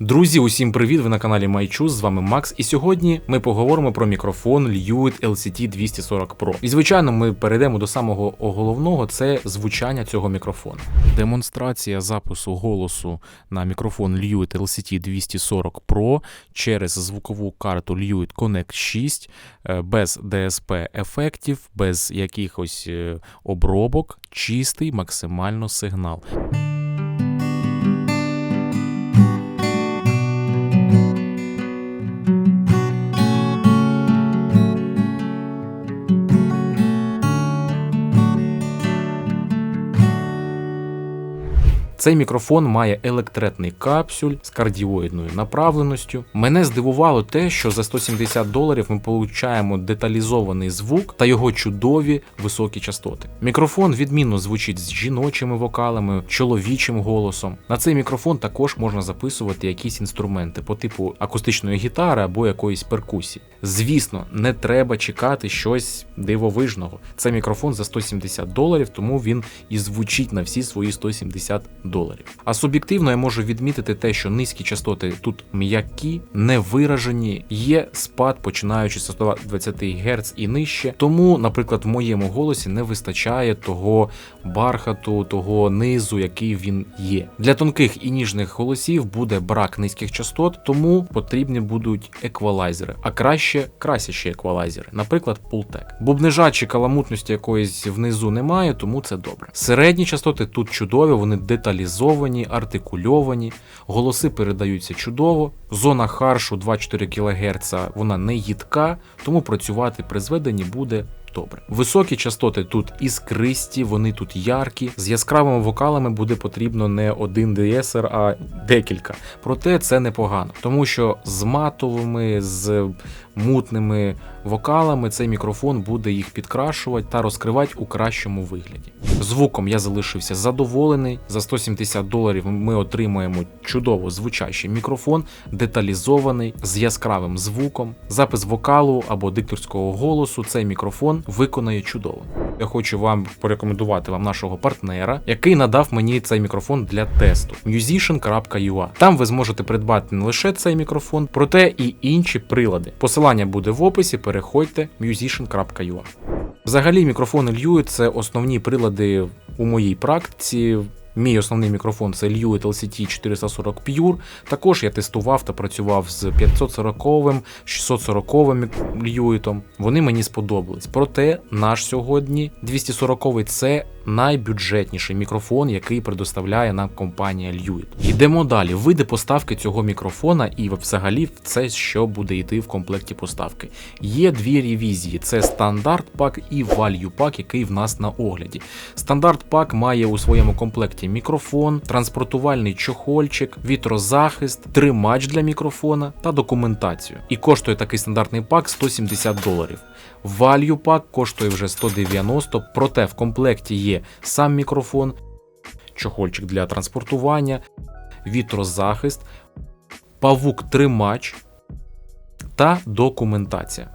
Друзі, усім привіт! Ви на каналі MyChoose, з вами Макс. І сьогодні ми поговоримо про мікрофон Lewitt LCT 240 Pro. І звичайно, ми перейдемо до самого головного це звучання цього мікрофону. Демонстрація запису голосу на мікрофон Lewitt LCT 240 Pro через звукову карту Lewitt Connect 6 е, без DSP ефектів, без якихось е, обробок, чистий максимально сигнал. Цей мікрофон має електретний капсюль з кардіоїдною направленістю. Мене здивувало те, що за 170 доларів ми получаємо деталізований звук та його чудові високі частоти. Мікрофон відмінно звучить з жіночими вокалами, чоловічим голосом. На цей мікрофон також можна записувати якісь інструменти по типу акустичної гітари або якоїсь перкусії. Звісно, не треба чекати щось дивовижного. Це мікрофон за 170 доларів, тому він і звучить на всі свої 170 доларів. А суб'єктивно я можу відмітити те, що низькі частоти тут м'які, не виражені, є спад, починаючи з 120 Гц і нижче. Тому, наприклад, в моєму голосі не вистачає того бархату, того низу, який він є. Для тонких і ніжних голосів буде брак низьких частот, тому потрібні будуть еквалайзери, а краще красящі еквалайзери, наприклад, Pultec. Бубнижа чи каламутності якоїсь внизу немає, тому це добре. Середні частоти тут чудові, вони деталізовані, артикульовані, голоси передаються чудово. Зона харшу 2-4 кГц вона не їдка, тому працювати при зведенні буде. Добре, високі частоти тут іскристі, вони тут яркі. З яскравими вокалами буде потрібно не один деесер, а декілька. Проте це непогано, тому що з матовими, з мутними вокалами цей мікрофон буде їх підкрашувати та розкривати у кращому вигляді. Звуком я залишився задоволений. За 170 доларів ми отримаємо чудово звучащий мікрофон, деталізований з яскравим звуком. Запис вокалу або дикторського голосу. Цей мікрофон виконає чудово. Я хочу вам порекомендувати вам нашого партнера, який надав мені цей мікрофон для тесту musician.ua. Там ви зможете придбати не лише цей мікрофон, проте і інші прилади. Посилання буде в описі. Переходьте musician.ua. Взагалі, мікрофони Lewitt – це основні прилади у моїй практиці. Мій основний мікрофон це Lewitt LCT 440 Pure. Також я тестував та працював з 540, 640 Lewitt. Вони мені сподобались. Проте наш сьогодні 240 це найбюджетніший мікрофон, який предоставляє нам компанія Lewitt. Йдемо далі. Види поставки цього мікрофона і взагалі це, що буде йти в комплекті поставки. Є дві ревізії: це стандарт пак і value пак, який в нас на огляді. Стандарт пак має у своєму комплекті мікрофон, транспортувальний чохольчик, вітрозахист, тримач для мікрофона та документацію. І коштує такий стандартний пак 170 доларів. Value пак коштує вже 190, проте в комплекті є сам мікрофон, чохольчик для транспортування, вітрозахист, павук-тримач та документація.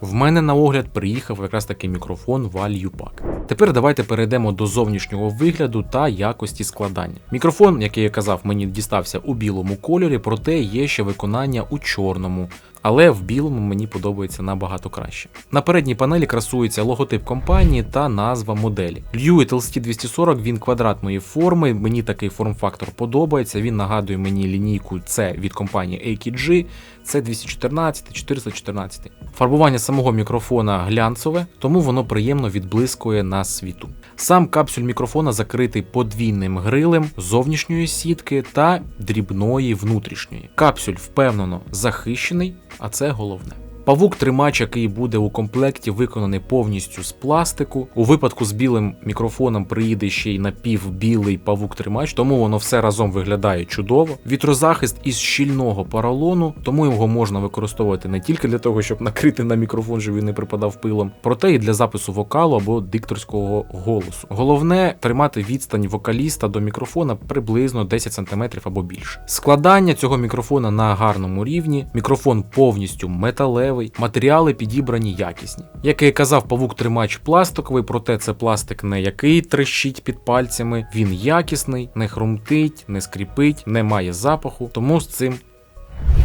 В мене на огляд приїхав якраз такий мікрофон Pack. Тепер давайте перейдемо до зовнішнього вигляду та якості складання. Мікрофон, який я казав, мені дістався у білому кольорі, проте є ще виконання у чорному. Але в білому мені подобається набагато краще. На передній панелі красується логотип компанії та назва моделі. Lewitt LCT 240 він квадратної форми. Мені такий форм-фактор подобається. Він нагадує мені лінійку C від компанії AKG. Це 214, 414. Фарбування самого мікрофона глянцеве, тому воно приємно відблискує на світу. Сам капсюль мікрофона закритий подвійним грилем зовнішньої сітки та дрібної внутрішньої. Капсюль впевнено захищений, а це головне. Павук тримач, який буде у комплекті, виконаний повністю з пластику. У випадку з білим мікрофоном приїде ще й напівбілий павук тримач, тому воно все разом виглядає чудово. Вітрозахист із щільного поролону, тому його можна використовувати не тільки для того, щоб накрити на мікрофон, щоб він не припадав пилом, проте і для запису вокалу або дикторського голосу. Головне тримати відстань вокаліста до мікрофона приблизно 10 см або більше. Складання цього мікрофона на гарному рівні. Мікрофон повністю металевий металевий, матеріали підібрані якісні. Як і казав, павук тримач пластиковий, проте це пластик не який трещить під пальцями. Він якісний, не хрумтить, не скріпить, не має запаху, тому з цим.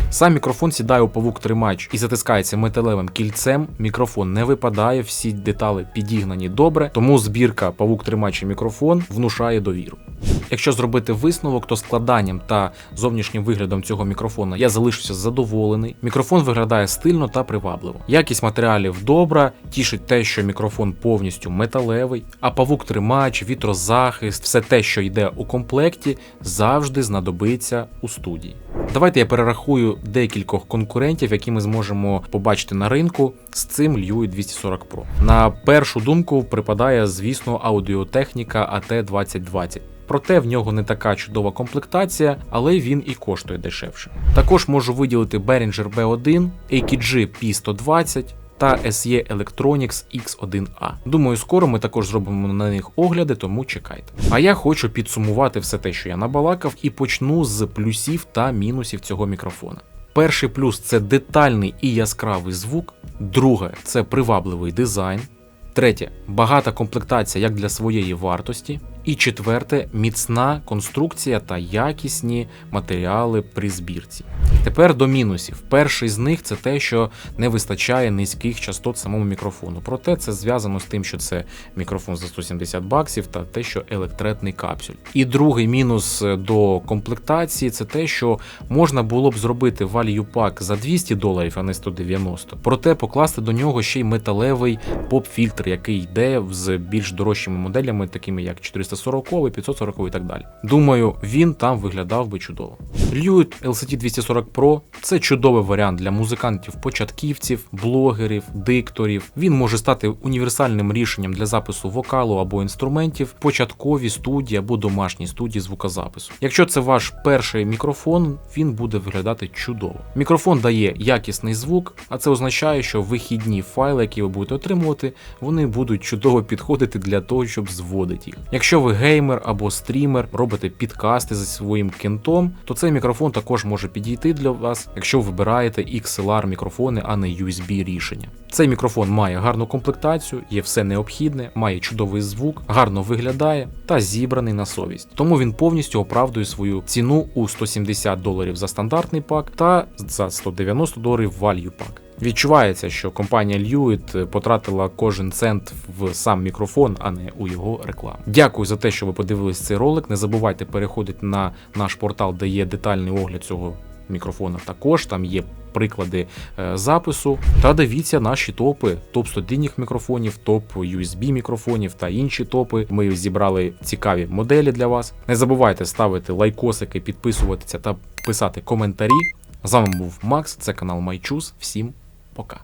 Сам мікрофон сідає у павук тримач і затискається металевим кільцем. Мікрофон не випадає, всі деталі підігнані добре, тому збірка павук тримач і мікрофон внушає довіру. Якщо зробити висновок, то складанням та зовнішнім виглядом цього мікрофона я залишився задоволений. Мікрофон виглядає стильно та привабливо. Якість матеріалів добра, тішить те, що мікрофон повністю металевий, а павук тримач, вітрозахист, все те, що йде у комплекті, завжди знадобиться у студії. Давайте я перерахую декількох конкурентів, які ми зможемо побачити на ринку з цим Liui 240 Pro. На першу думку припадає, звісно, аудіотехніка AT2020. Проте в нього не така чудова комплектація, але він і коштує дешевше. Також можу виділити Behringer B1, AKG P120 та SE Electronics X1A. Думаю, скоро ми також зробимо на них огляди, тому чекайте. А я хочу підсумувати все те, що я набалакав, і почну з плюсів та мінусів цього мікрофона. Перший плюс це детальний і яскравий звук. Друге це привабливий дизайн. Третє багата комплектація як для своєї вартості. І четверте міцна конструкція та якісні матеріали при збірці. Тепер до мінусів. Перший з них це те, що не вистачає низьких частот самому мікрофону. Проте це зв'язано з тим, що це мікрофон за 170 баксів та те, що електретний капсюль. І другий мінус до комплектації це те, що можна було б зробити value pack за 200 доларів, а не 190. Проте покласти до нього ще й металевий поп-фільтр, який йде з більш дорожчими моделями, такими як 440, 540 і так далі. Думаю, він там виглядав би чудово. Lewitt LCT 240 Pro це чудовий варіант для музикантів-початківців, блогерів, дикторів. Він може стати універсальним рішенням для запису вокалу або інструментів, початкові студії або домашні студії звукозапису. Якщо це ваш перший мікрофон, він буде виглядати чудово. Мікрофон дає якісний звук, а це означає, що вихідні файли, які ви будете отримувати, вони будуть чудово підходити для того, щоб зводити їх. Якщо ви геймер або стрімер, робите підкасти зі своїм кентом, то цей мікрофон також може підійти для вас, якщо вибираєте XLR мікрофони, а не USB рішення. Цей мікрофон має гарну комплектацію, є все необхідне, має чудовий звук, гарно виглядає та зібраний на совість. Тому він повністю оправдує свою ціну у 170 доларів за стандартний пак та за 190 доларів value пак. Відчувається, що компанія Lewitt потратила кожен цент в сам мікрофон, а не у його рекламу. Дякую за те, що ви подивились цей ролик. Не забувайте переходити на наш портал, де є детальний огляд цього мікрофона. Також там є приклади е, запису. Та дивіться наші топи: топ 100 мікрофонів, топ USB мікрофонів та інші топи. Ми зібрали цікаві моделі для вас. Не забувайте ставити лайкосики, підписуватися та писати коментарі. З вами був Макс, це канал MyChoose. Всім пока.